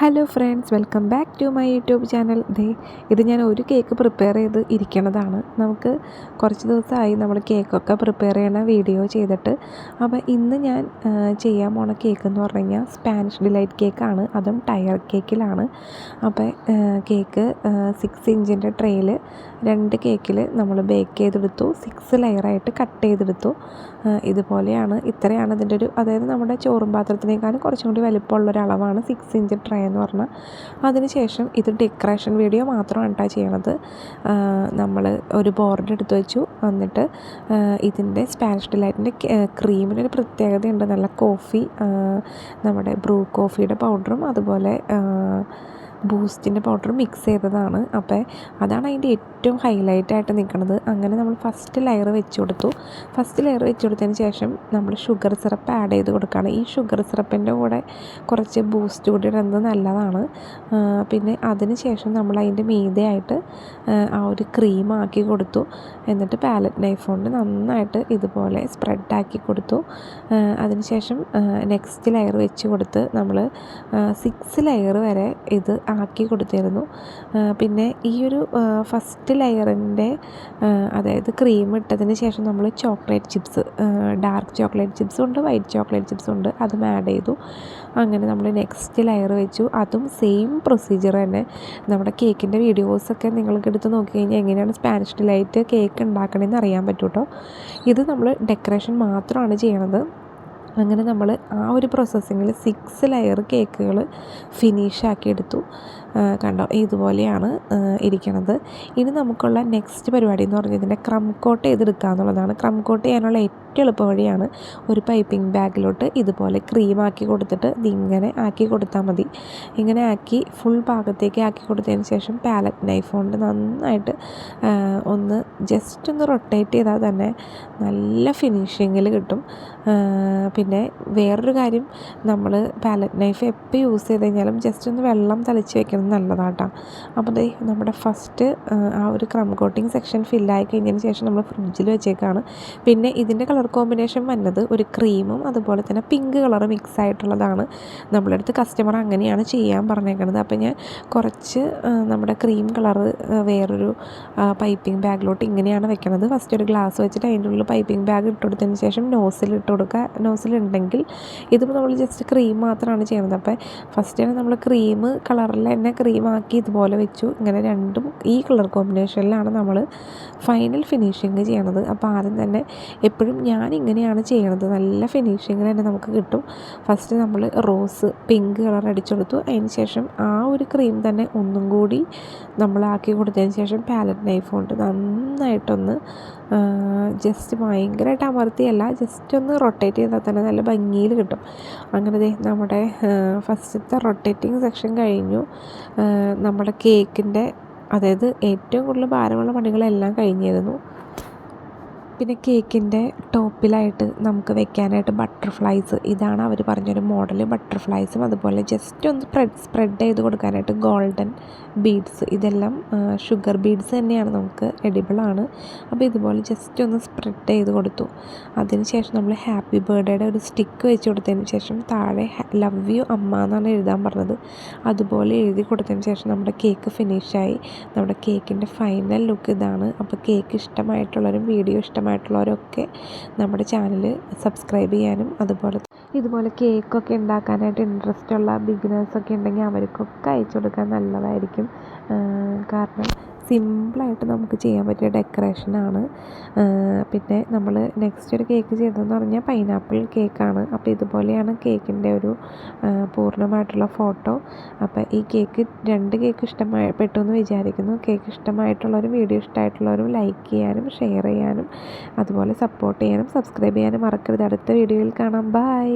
Hello friends welcome back to my YouTube channel. ദേ ഇത് ഞാൻ ഒരു കേക്ക് പ്രിപ്പയർ ചെയ്ത് ഇരിക്കണതാണ്. നമുക്ക് കുറച്ച് ദിവസമായി നമ്മൾ കേക്കൊക്കെ പ്രിപ്പയർ ചെയ്യണ വീഡിയോ ചെയ്തിട്ട്. അപ്പോൾ ഇന്ന് ഞാൻ ചെയ്യാൻ പോണ കേക്ക് എന്ന് പറഞ്ഞു കഴിഞ്ഞാൽ സ്പാനിഷ് ഡിലൈറ്റ് കേക്കാണ്. അതും ടയർ കേക്കിലാണ്. അപ്പോൾ കേക്ക് സിക്സ് ഇഞ്ചിന്റെ ട്രെയിൽ രണ്ട് കേക്കിൽ നമ്മൾ ബേക്ക് ചെയ്തെടുത്തു. സിക്സ് ലെയറായിട്ട് കട്ട് ചെയ്തെടുത്തു. ഇതുപോലെയാണ്. ഇത്രയാണ് ഇതിന്റെ ഒരു അതായത് നമ്മുടെ ചോറും പാത്രത്തിനേക്കാളും കുറച്ചും കൂടി വലിപ്പമുള്ള അളവാണ് സിക്സ് ഇഞ്ച് ട്രേ എന്ന് പറഞ്ഞാൽ അതിനുശേഷം ഇത് ഡെക്കറേഷൻ വീഡിയോ മാത്രമാണ് കേട്ടോ ചെയ്യണത്. നമ്മൾ ഒരു ബോർഡ് എടുത്ത് വെച്ചു. എന്നിട്ട് ഇതിന്റെ സ്പാനിഷ് ഡിലൈറ്റിന്റെ ക്രീമിനൊരു പ്രത്യേകതയുണ്ട്. നല്ല കോഫി നമ്മുടെ ബ്രൂ കോഫിയുടെ പൗഡറും അതുപോലെ ബൂസ്റ്റിന്റെ പൗഡർ മിക്സ് ചെയ്തതാണ്. അപ്പോൾ അതാണ് അതിന്റെ ഏറ്റവും ഹൈലൈറ്റ് ആയിട്ട് നിൽക്കുന്നത്. അങ്ങനെ നമ്മൾ ഫസ്റ്റ് ലെയർ വെച്ച് കൊടുത്തു. ഫസ്റ്റ് ലെയർ വെച്ച് കൊടുത്തതിന് ശേഷം നമ്മൾ ഷുഗർ സിറപ്പ് ആഡ് ചെയ്ത് കൊടുക്കുകയാണ്. ഈ ഷുഗർ സിറപ്പിന്റെ കൂടെ കുറച്ച് ബൂസ്റ്റ് കൂടി ഇടുന്നത് നല്ലതാണ്. പിന്നെ അതിന് ശേഷം നമ്മൾ അതിന്റെ മീതയായിട്ട് ആ ഒരു ക്രീം ആക്കി കൊടുത്തു. എന്നിട്ട് പാലറ്റ് നൈഫ് കൊണ്ട് നന്നായിട്ട് ഇതുപോലെ സ്പ്രെഡാക്കി കൊടുത്തു. അതിനുശേഷം നെക്സ്റ്റ് ലെയർ വെച്ച് കൊടുത്ത് നമ്മൾ സിക്സ് ലെയർ വരെ ഇത് ആക്കി കൊടുത്തിരുന്നു. പിന്നെ ഈ ഒരു ഫസ്റ്റ് ലെയറിന്റെ അതായത് ക്രീം ഇട്ടതിന് ശേഷം നമ്മൾ ചോക്ലേറ്റ് ചിപ്സ് ഡാർക്ക് ചോക്ലേറ്റ് ചിപ്സും ഉണ്ട് വൈറ്റ് ചോക്ലേറ്റ് ചിപ്സും ഉണ്ട് അതും ആഡ് ചെയ്തു. അങ്ങനെ നമ്മൾ നെക്സ്റ്റ് ലെയർ വെച്ചു. അതും സെയിം പ്രൊസീജിയർ തന്നെ. നമ്മുടെ കേക്കിന്റെ വീഡിയോസൊക്കെ നിങ്ങൾക്ക് എടുത്ത് നോക്കി കഴിഞ്ഞാൽ എങ്ങനെയാണ് സ്പാനിഷ് ഡിലൈറ്റ് കേക്ക് ഉണ്ടാക്കണമെന്ന് അറിയാൻ പറ്റൂട്ടോ. ഇത് നമ്മൾ ഡെക്കറേഷൻ മാത്രമാണ് ചെയ്യണത്. അങ്ങനെ നമ്മൾ ആ ഒരു പ്രോസസ്സിങ്ങിൽ സിക്സ് ലെയർ കേക്കുകൾ ഫിനിഷാക്കി എടുത്തു. കണ്ടോ? ഇതുപോലെയാണ് ഇരിക്കുന്നത്. ഇനി നമുക്കുള്ള നെക്സ്റ്റ് പരിപാടി എന്ന് പറഞ്ഞാൽ ഇതിന്റെ ക്രം കോട്ട് ചെയ്തെടുക്കുക എന്നുള്ളതാണ്. ക്രം കോട്ട് ചെയ്യാനുള്ള ഏറ്റവും എളുപ്പ വഴിയാണ് ഒരു പൈപ്പിംഗ് ബാഗിലോട്ട് ഇതുപോലെ ക്രീം ആക്കി കൊടുത്തിട്ട് ഇതിങ്ങനെ ആക്കി കൊടുത്താൽ മതി. ഇങ്ങനെ ആക്കി ഫുൾ ഭാഗത്തേക്ക് ആക്കി കൊടുത്തതിന് ശേഷം പാലറ്റ് നൈഫ് കൊണ്ട് നന്നായിട്ട് ഒന്ന് ജസ്റ്റ് ഒന്ന് റൊട്ടേറ്റ് ചെയ്താൽ തന്നെ നല്ല ഫിനിഷിങ്ങിൽ കിട്ടും. പിന്നെ വേറൊരു കാര്യം നമ്മൾ പാലറ്റ് നൈഫ് എപ്പോൾ യൂസ് ചെയ്ത് കഴിഞ്ഞാലും ജസ്റ്റ് ഒന്ന് വെള്ളം തളിച്ച് വെക്കുന്നത് നല്ലതാണ് നല്ലതാട്ടാ. അപ്പോൾ ദേ നമ്മുടെ ഫസ്റ്റ് ആ ഒരു ക്രം കോട്ടിങ് സെക്ഷൻ ഫില്ലായി കഴിഞ്ഞതിന് ശേഷം നമ്മൾ ഫ്രിഡ്ജിൽ വെച്ചേക്കാണ്. പിന്നെ ഇതിന്റെ കളർ കോമ്പിനേഷൻ വന്നത് ഒരു ക്രീമും അതുപോലെ തന്നെ പിങ്ക് കളർ മിക്സ് ആയിട്ടുള്ളതാണ്. നമ്മുടെ അടുത്ത് കസ്റ്റമർ അങ്ങനെയാണ് ചെയ്യാൻ പറഞ്ഞേക്കുന്നത് അപ്പോൾ ഞാൻ കുറച്ച് നമ്മുടെ ക്രീം കളറ് വേറൊരു പൈപ്പിംഗ് ബാഗിലോട്ട് ഇങ്ങനെയാണ് വെക്കുന്നത് ഫസ്റ്റ് ഒരു ഗ്ലാസ് വെച്ചിട്ട് അതിന്റെ ഉള്ളിൽ പൈപ്പിംഗ് ബാഗ് ഇട്ട് കൊടുത്തതിന് ശേഷം നോസിൽ ഇട്ട് കൊടുക്കുക. നോസിലുണ്ടെങ്കിൽ ഇതിപ്പോൾ നമ്മൾ ജസ്റ്റ് ക്രീം മാത്രമാണ് ചെയ്യുന്നത്. അപ്പോൾ ഫസ്റ്റ് തന്നെ നമ്മൾ ക്രീം കളറിൽ തന്നെ ക്രീം ആക്കി ഇതുപോലെ വെച്ചു. ഇങ്ങനെ രണ്ടും ഈ കളർ കോമ്പിനേഷനിലാണ് നമ്മൾ ഫൈനൽ ഫിനിഷിങ് ചെയ്യണത്. അപ്പോൾ ആദ്യം തന്നെ എപ്പോഴും ഞാൻ ഇങ്ങനെയാണ് ചെയ്യണത്. നല്ല ഫിനിഷിങ് തന്നെ നമുക്ക് കിട്ടും. ഫസ്റ്റ് നമ്മൾ റോസ് പിങ്ക് കളർ അടിച്ചെടുത്തു. അതിന് ശേഷം ആ ഒരു ക്രീം തന്നെ ഒന്നും കൂടി നമ്മളാക്കി കൊടുത്തതിന് ശേഷം പാലറ്റ് നൈഫ് കൊണ്ട് നന്നായിട്ടൊന്ന് ജസ്റ്റ് ഭയങ്കരമായിട്ട് അമർത്തിയല്ല ജസ്റ്റ് ഒന്ന് റൊട്ടേറ്റ് ചെയ്താൽ തന്നെ നല്ല ഭംഗിയിൽ കിട്ടും. അങ്ങനെ നമ്മുടെ ഫസ്റ്റത്തെ റൊട്ടേറ്റിംഗ് സെക്ഷൻ കഴിഞ്ഞു. നമ്മുടെ കേക്കിന്റെ അതായത് ഏറ്റവും കൂടുതൽ ഭാരമുള്ള പണികളെല്ലാം കഴിഞ്ഞിരുന്നു. പിന്നെ കേക്കിന്റെ ടോപ്പിലായിട്ട് നമുക്ക് വെക്കാനായിട്ട് ബട്ടർഫ്ലൈസ് ഇതാണ് അവർ പറഞ്ഞൊരു മോഡൽ. ബട്ടർഫ്ലൈസും അതുപോലെ ജസ്റ്റ് ഒന്ന് സ്പ്രെഡ് സ്പ്രെഡ് ചെയ്ത് കൊടുക്കാനായിട്ട് ഗോൾഡൻ ബീഡ്സ്. ഇതെല്ലാം ഷുഗർ ബീഡ്സ് തന്നെയാണ് നമുക്ക് എഡിബിളാണ് അപ്പോൾ ഇതുപോലെ ജസ്റ്റ് ഒന്ന് സ്പ്രെഡ് ചെയ്ത് കൊടുത്തു. അതിനുശേഷം നമ്മൾ ഹാപ്പി ബർത്ത്ഡേയുടെ ഒരു സ്റ്റിക്ക് വെച്ച് കൊടുത്തതിന് ശേഷം താഴെ ലവ് യു അമ്മ എന്നാണ് എഴുതാൻ പറഞ്ഞത്. അതുപോലെ എഴുതി കൊടുത്തതിന് ശേഷം നമ്മുടെ കേക്ക് ഫിനിഷായി നമ്മുടെ കേക്കിന്റെ ഫൈനൽ ലുക്ക് ഇതാണ്. അപ്പോൾ കേക്ക് ഇഷ്ടമായിട്ടുള്ളവരും വീഡിയോ ഇഷ്ടമായിട്ടുള്ളവരൊക്കെ നമ്മുടെ ചാനൽ സബ്സ്ക്രൈബ് ചെയ്യാനും അതുപോലെ ഇതുപോലെ കേക്കൊക്കെ ഉണ്ടാക്കാനായിട്ട് ഇൻട്രസ്റ്റ് ഉള്ള ബിഗിനേഴ്സൊക്കെ ഉണ്ടെങ്കിൽ അവർക്കൊക്കെ അയച്ചു കൊടുക്കാൻ നല്ലതായിരിക്കും. കാരണം സിമ്പിളായിട്ട് നമുക്ക് ചെയ്യാൻ പറ്റിയ ഡെക്കറേഷനാണ്. പിന്നെ നമ്മൾ നെക്സ്റ്റ് ഒരു കേക്ക് ചെയ്തതെന്ന് പറഞ്ഞാൽ പൈനാപ്പിൾ കേക്കാണ്. അപ്പോൾ ഇതുപോലെയാണ് കേക്കിന്റെ ഒരു പൂർണമായിട്ടുള്ള ഫോട്ടോ. അപ്പോൾ ഈ കേക്ക് രണ്ട് കേക്ക് ഇഷ്ടപ്പെട്ടു എന്ന് വിചാരിക്കുന്നു. കേക്ക് ഇഷ്ടമായിട്ടുള്ളവരും വീഡിയോ ഇഷ്ടമായിട്ടുള്ളവരും ലൈക്ക് ചെയ്യാനും ഷെയർ ചെയ്യാനും അതുപോലെ സപ്പോർട്ട് ചെയ്യാനും സബ്സ്ക്രൈബ് ചെയ്യാനും മറക്കരുത്. അടുത്ത വീഡിയോയിൽ കാണാം. ബൈ.